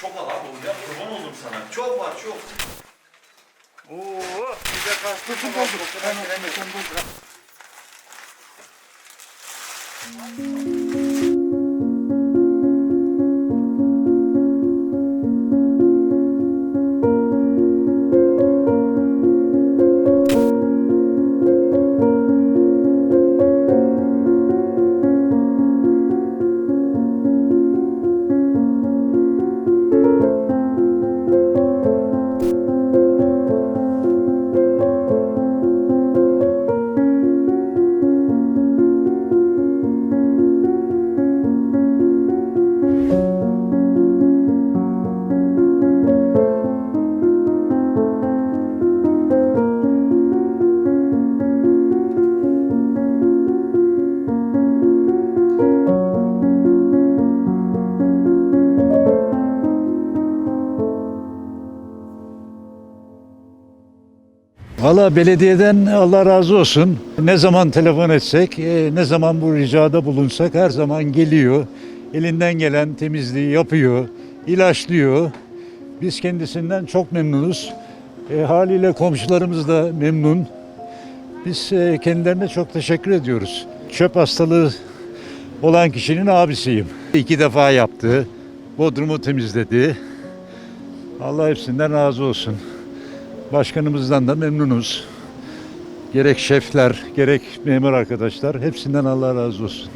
Çok al abi ya kurban oldum sana. Çok var çok. Oo, bize kaçtı su doldu. Ben onu Valla belediyeden Allah razı olsun. Ne zaman telefon etsek, e, ne zaman bu ricada bulunsak her zaman geliyor. Elinden gelen temizliği yapıyor, ilaçlıyor. Biz kendisinden çok memnunuz. E, haliyle komşularımız da memnun. Biz e, kendilerine çok teşekkür ediyoruz. Çöp hastalığı olan kişinin abisiyim. İki defa yaptı. Bodrumu temizledi. Allah hepsinden razı olsun. Başkanımızdan da memnunuz. Gerek şefler, gerek memur arkadaşlar hepsinden Allah razı olsun.